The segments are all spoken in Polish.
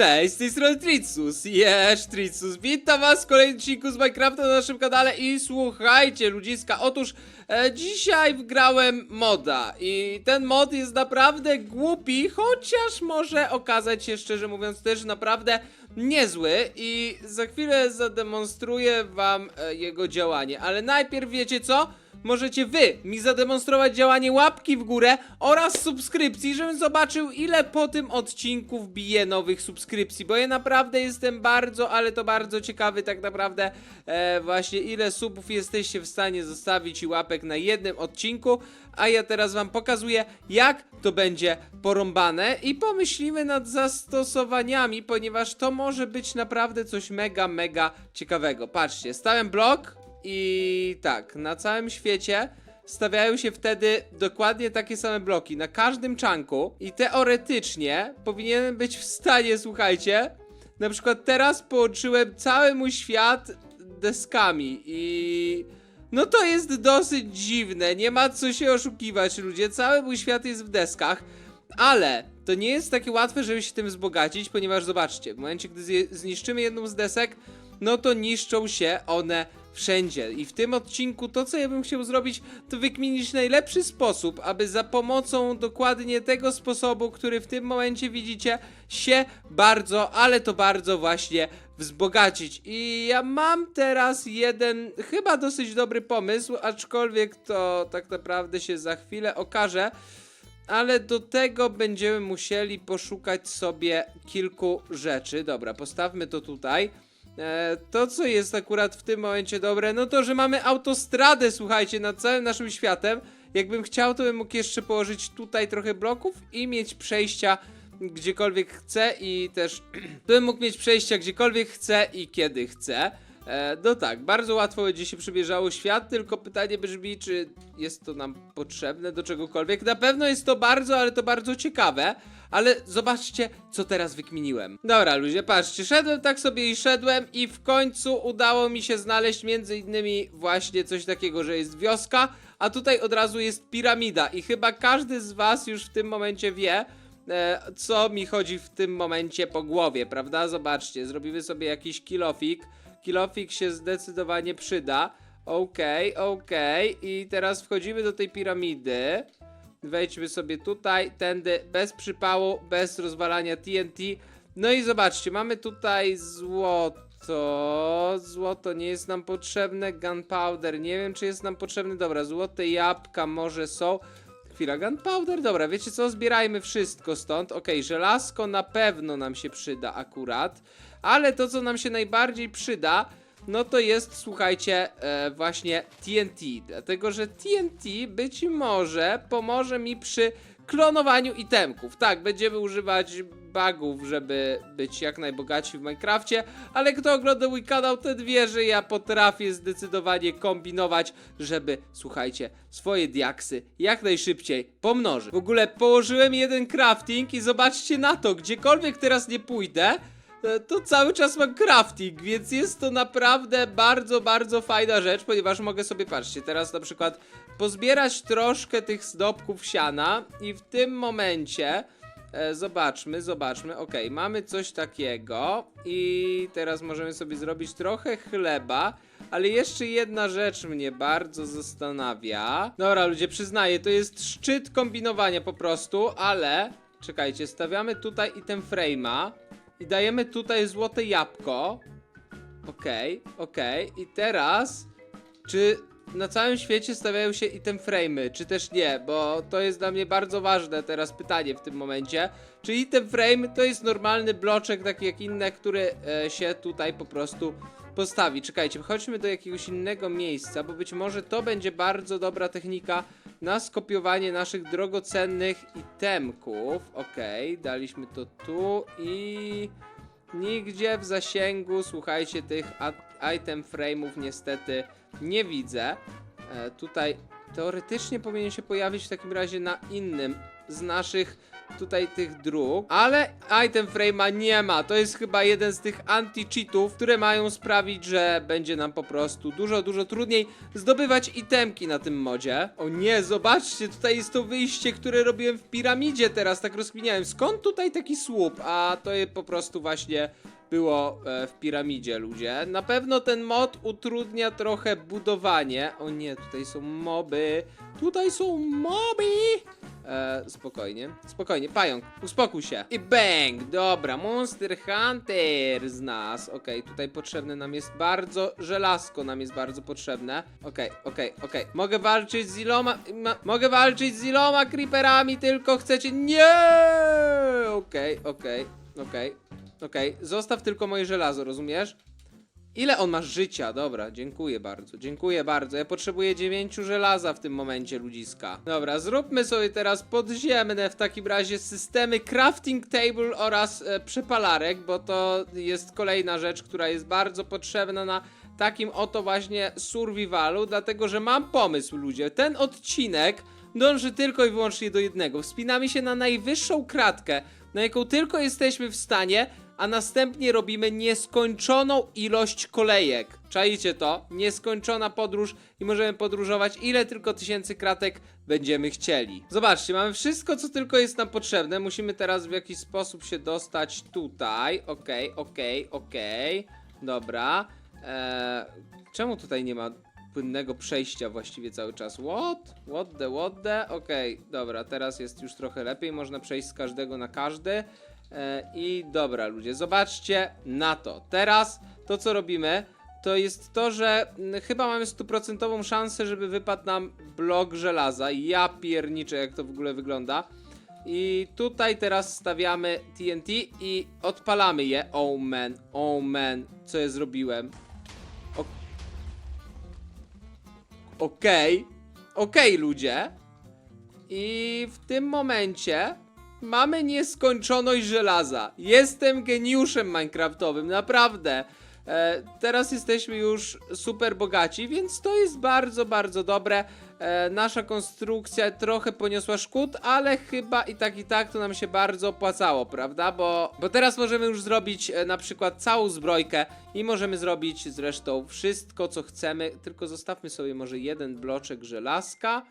Cześć, z tej strony Tritsus, jest Tritsus, witam was w kolejnym odcinku z Minecrafta na naszym kanale i słuchajcie ludziska, otóż e, dzisiaj wgrałem moda i ten mod jest naprawdę głupi, chociaż może okazać się szczerze mówiąc też naprawdę niezły i za chwilę zademonstruję wam e, jego działanie, ale najpierw wiecie co? Możecie wy mi zademonstrować działanie łapki w górę oraz subskrypcji, żebym zobaczył ile po tym odcinku wbije nowych subskrypcji, bo ja naprawdę jestem bardzo, ale to bardzo ciekawy tak naprawdę e, właśnie ile subów jesteście w stanie zostawić i łapek na jednym odcinku, a ja teraz wam pokazuję jak to będzie porąbane i pomyślimy nad zastosowaniami, ponieważ to może być naprawdę coś mega, mega ciekawego. Patrzcie, stałem blok, i tak, na całym świecie stawiają się wtedy dokładnie takie same bloki na każdym czanku. I teoretycznie powinienem być w stanie, słuchajcie, na przykład teraz połączyłem cały mój świat deskami i no to jest dosyć dziwne, nie ma co się oszukiwać ludzie, cały mój świat jest w deskach, ale to nie jest takie łatwe, żeby się tym wzbogacić, ponieważ zobaczcie, w momencie gdy zniszczymy jedną z desek, no to niszczą się one wszędzie. I w tym odcinku to, co ja bym chciał zrobić, to wykminić najlepszy sposób, aby za pomocą dokładnie tego sposobu, który w tym momencie widzicie, się bardzo, ale to bardzo właśnie wzbogacić. I ja mam teraz jeden chyba dosyć dobry pomysł, aczkolwiek to tak naprawdę się za chwilę okaże. Ale do tego będziemy musieli poszukać sobie kilku rzeczy. Dobra, postawmy to tutaj. E, to, co jest akurat w tym momencie dobre, no to, że mamy autostradę, słuchajcie, nad całym naszym światem. Jakbym chciał, to bym mógł jeszcze położyć tutaj trochę bloków i mieć przejścia gdziekolwiek chcę i też bym mógł mieć przejścia gdziekolwiek chcę i kiedy chcę. E, no tak, bardzo łatwo będzie się przybierzało świat, tylko pytanie brzmi, czy jest to nam potrzebne do czegokolwiek. Na pewno jest to bardzo, ale to bardzo ciekawe. Ale zobaczcie, co teraz wykminiłem. Dobra, ludzie, patrzcie, szedłem tak sobie i szedłem i w końcu udało mi się znaleźć między innymi właśnie coś takiego, że jest wioska, a tutaj od razu jest piramida i chyba każdy z was już w tym momencie wie, e, co mi chodzi w tym momencie po głowie, prawda? Zobaczcie, zrobimy sobie jakiś kilofik. Kilofik się zdecydowanie przyda. Okej, okej. I teraz wchodzimy do tej piramidy. Wejdźmy sobie tutaj, tędy, bez przypału, bez rozwalania TNT. No i zobaczcie, mamy tutaj złoto. Złoto nie jest nam potrzebne. Gunpowder, nie wiem czy jest nam potrzebny. Dobra, złote jabłka może są. Chwila, gunpowder, dobra, wiecie co, zbierajmy wszystko stąd. Okej, żelazko na pewno nam się przyda akurat. Ale to, co nam się najbardziej przyda, no to jest, słuchajcie, e, właśnie TNT. Dlatego, że TNT być może pomoże mi przy klonowaniu itemków. Tak, będziemy używać bugów, żeby być jak najbogatsi w Minecrafcie, ale kto ogląda mój kanał, ten wie, że ja potrafię zdecydowanie kombinować, żeby, słuchajcie, swoje diaksy jak najszybciej pomnożyć. W ogóle położyłem jeden crafting i zobaczcie na to, gdziekolwiek teraz nie pójdę, to cały czas mam crafting, więc jest to naprawdę bardzo, bardzo fajna rzecz, ponieważ mogę sobie, patrzcie, teraz na przykład pozbierać troszkę tych zdobków siana i w tym momencie e, zobaczmy, zobaczmy, ok, mamy coś takiego i teraz możemy sobie zrobić trochę chleba, ale jeszcze jedna rzecz mnie bardzo zastanawia. Dobra, ludzie, przyznaję, to jest szczyt kombinowania po prostu, ale czekajcie, stawiamy tutaj item frame'a i dajemy tutaj złote jabłko. Okej, okej. I teraz, czy na całym świecie stawiają się item frame'y, czy też nie? Bo to jest dla mnie bardzo ważne teraz pytanie w tym momencie. Czy item frame to jest normalny bloczek, taki jak inne, który e, się tutaj po prostu postawi? Czekajcie, chodźmy do jakiegoś innego miejsca, bo być może to będzie bardzo dobra technika na skopiowanie naszych drogocennych itemków. Okej, daliśmy to tu i... Nigdzie w zasięgu, słuchajcie, tych item frame'ów niestety nie widzę. E, tutaj teoretycznie powinien się pojawić w takim razie na innym z naszych tutaj tych dróg, ale item frame'a nie ma. To jest chyba jeden z tych anti-cheatów, które mają sprawić, że będzie nam po prostu dużo, dużo trudniej zdobywać itemki na tym modzie. O nie, zobaczcie, tutaj jest to wyjście, które robiłem w piramidzie teraz, tak rozkminiałem. Skąd tutaj taki słup? A to je po prostu właśnie było e, w piramidzie, ludzie. Na pewno ten mod utrudnia trochę budowanie. O nie, tutaj są moby. Tutaj są moby. E, spokojnie, spokojnie, pająk, uspokój się. I bang, dobra, Monster Hunter z nas. Okej, tutaj potrzebne nam jest bardzo, żelazko nam jest bardzo potrzebne. Okej, okej, okej. Mogę walczyć z iloma, ma, mogę walczyć z iloma creeperami, tylko chcecie, nie! Okej, okej, okej, okej. Zostaw tylko moje żelazo, rozumiesz? Ile on ma życia? Dobra, dziękuję bardzo, dziękuję bardzo. Ja potrzebuję dziewięciu żelaza w tym momencie, ludziska. Dobra, zróbmy sobie teraz podziemne w takim razie systemy crafting table oraz e, przepalarek, bo to jest kolejna rzecz, która jest bardzo potrzebna na takim oto właśnie survivalu, dlatego że mam pomysł, ludzie. Ten odcinek dąży tylko i wyłącznie do jednego. Wspinamy się na najwyższą kratkę, na jaką tylko jesteśmy w stanie, a następnie robimy nieskończoną ilość kolejek. Czajcie to? Nieskończona podróż i możemy podróżować ile tylko tysięcy kratek będziemy chcieli. Zobaczcie, mamy wszystko, co tylko jest nam potrzebne. Musimy teraz w jakiś sposób się dostać tutaj. Okej, okej, okej. Dobra. Eee, czemu tutaj nie ma płynnego przejścia właściwie cały czas? What? What the, what the? Okej, dobra, teraz jest już trochę lepiej. Można przejść z każdego na każdy. E, I dobra, ludzie, zobaczcie na to. Teraz to, co robimy, to jest to, że chyba mamy stuprocentową szansę, żeby wypadł nam blok żelaza. Ja pierniczę, jak to w ogóle wygląda. I tutaj teraz stawiamy TNT i odpalamy je. Oh man, oh man, co ja zrobiłem? Okej, okej, ludzie. I w tym momencie mamy nieskończoność żelaza. Jestem geniuszem Minecraftowym, naprawdę. E, teraz jesteśmy już super bogaci, więc to jest bardzo, bardzo dobre. E, nasza konstrukcja trochę poniosła szkód, ale chyba i tak i tak to nam się bardzo opłacało, prawda? Bo, bo teraz możemy już zrobić e, na przykład całą zbrojkę i możemy zrobić zresztą wszystko, co chcemy, tylko zostawmy sobie może jeden bloczek żelazka.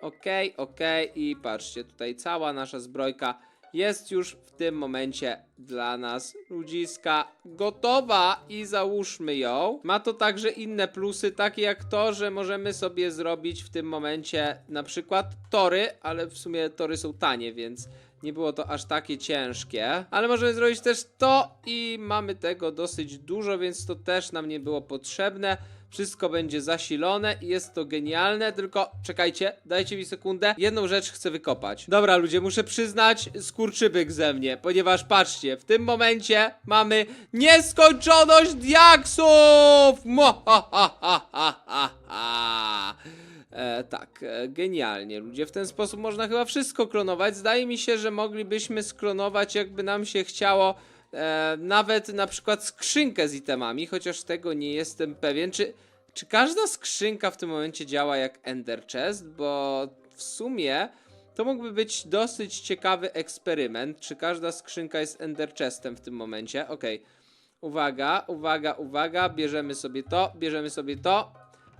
Okej, okej i patrzcie, tutaj cała nasza zbrojka jest już w tym momencie dla nas ludziska gotowa i załóżmy ją. Ma to także inne plusy, takie jak to, że możemy sobie zrobić w tym momencie na przykład tory, ale w sumie tory są tanie, więc nie było to aż takie ciężkie. Ale możemy zrobić też to i mamy tego dosyć dużo, więc to też nam nie było potrzebne. Wszystko będzie zasilone i jest to genialne, tylko czekajcie, dajcie mi sekundę. Jedną rzecz chcę wykopać. Dobra, ludzie, muszę przyznać skurczybyk ze mnie, ponieważ patrzcie, w tym momencie mamy nieskończoność diaksów! Mo, ha, ha, ha, ha, ha. E, tak, e, genialnie, ludzie. W ten sposób można chyba wszystko klonować. Zdaje mi się, że moglibyśmy sklonować, jakby nam się chciało. E, nawet na przykład skrzynkę z itemami, chociaż tego nie jestem pewien. Czy, czy każda skrzynka w tym momencie działa jak Ender Chest? Bo w sumie to mógłby być dosyć ciekawy eksperyment. Czy każda skrzynka jest Ender Chestem w tym momencie? Okej. Uwaga, uwaga, uwaga. Bierzemy sobie to, bierzemy sobie to.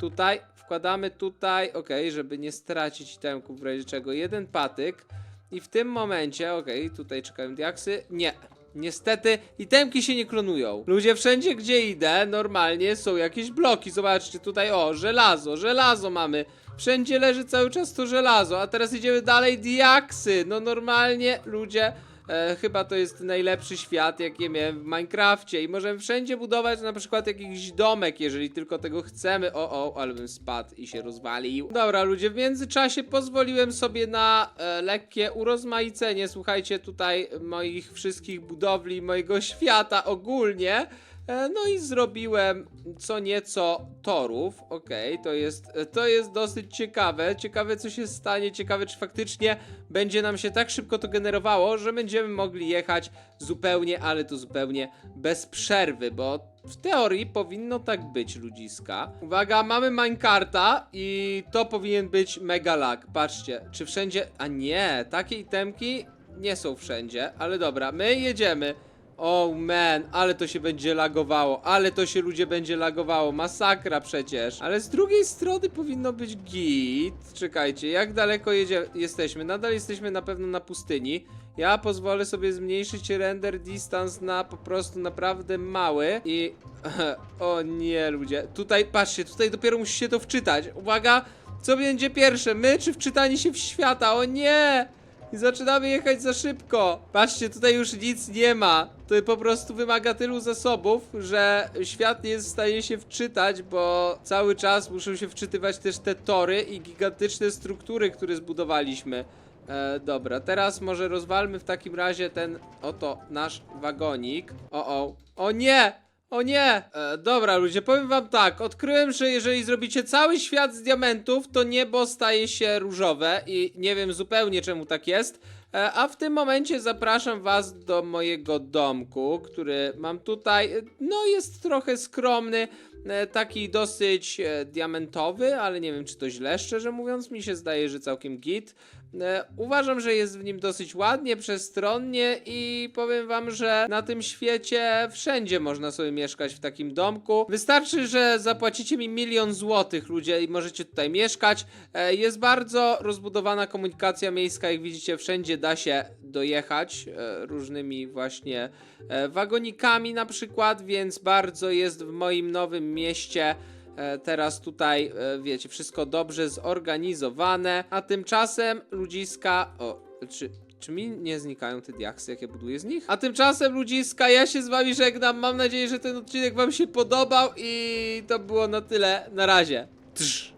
Tutaj, wkładamy tutaj, ok, żeby nie stracić itemków w razie czego. Jeden patyk. I w tym momencie, okej, tutaj czekają diaksy. Nie. Niestety, itemki się nie klonują. Ludzie, wszędzie gdzie idę, normalnie są jakieś bloki. Zobaczcie, tutaj, o, żelazo, żelazo mamy. Wszędzie leży cały czas to żelazo, a teraz idziemy dalej, diaksy. No normalnie, ludzie, e, chyba to jest najlepszy świat, jaki miałem w Minecrafcie. I możemy wszędzie budować na przykład jakiś domek, jeżeli tylko tego chcemy. O, o, ale bym spadł i się rozwalił. Dobra, ludzie, w międzyczasie pozwoliłem sobie na e, lekkie urozmaicenie, słuchajcie, tutaj moich wszystkich budowli, mojego świata ogólnie. E, No i zrobiłem co nieco torów. Okej, to jest to jest dosyć ciekawe. Ciekawe co się stanie, ciekawe czy faktycznie będzie nam się tak szybko to generowało, że będziemy mogli jechać zupełnie, ale to zupełnie bez przerwy, bo w teorii powinno tak być, ludziska. Uwaga, mamy minecarta i to powinien być mega lag. Patrzcie, czy wszędzie... A nie, takie itemki nie są wszędzie, ale dobra, my jedziemy. Oh man, ale to się będzie lagowało, ale to się ludzie będzie lagowało, masakra przecież. Ale z drugiej strony powinno być git. Czekajcie, jak daleko jedzie, jesteśmy? Nadal jesteśmy na pewno na pustyni. Ja pozwolę sobie zmniejszyć render distance na po prostu naprawdę mały i... O nie, ludzie. Tutaj, patrzcie, tutaj dopiero musi się to wczytać. Uwaga, co będzie pierwsze, my czy wczytanie się w świata? O nie! I zaczynamy jechać za szybko. Patrzcie, tutaj już nic nie ma. To po prostu wymaga tylu zasobów, że świat nie jest w stanie się wczytać, bo cały czas muszą się wczytywać też te tory i gigantyczne struktury, które zbudowaliśmy. E, dobra, teraz może rozwalmy w takim razie ten oto nasz wagonik. O, o. O nie! O nie! E, dobra, ludzie, powiem wam tak. Odkryłem, że jeżeli zrobicie cały świat z diamentów, to niebo staje się różowe i nie wiem zupełnie czemu tak jest. E, a w tym momencie zapraszam was do mojego domku, który mam tutaj. E, No, jest trochę skromny, e, taki dosyć diamentowy, ale nie wiem, czy to źle, szczerze mówiąc. Mi się zdaje, że całkiem git. Uważam, że jest w nim dosyć ładnie, przestronnie i powiem wam, że na tym świecie wszędzie można sobie mieszkać w takim domku. Wystarczy, że zapłacicie mi milion złotych, ludzie, i możecie tutaj mieszkać. Jest bardzo rozbudowana komunikacja miejska, jak widzicie, wszędzie da się dojechać e, różnymi właśnie e, wagonikami na przykład, więc bardzo jest w moim nowym mieście E, Teraz tutaj, wiecie, wszystko dobrze zorganizowane, a tymczasem ludziska. O, czy. Czy mi nie znikają te diaksy, jak ja buduję z nich? A tymczasem, ludziska, ja się z wami żegnam. Mam nadzieję, że ten odcinek wam się podobał i to było na tyle. Na razie. Trz.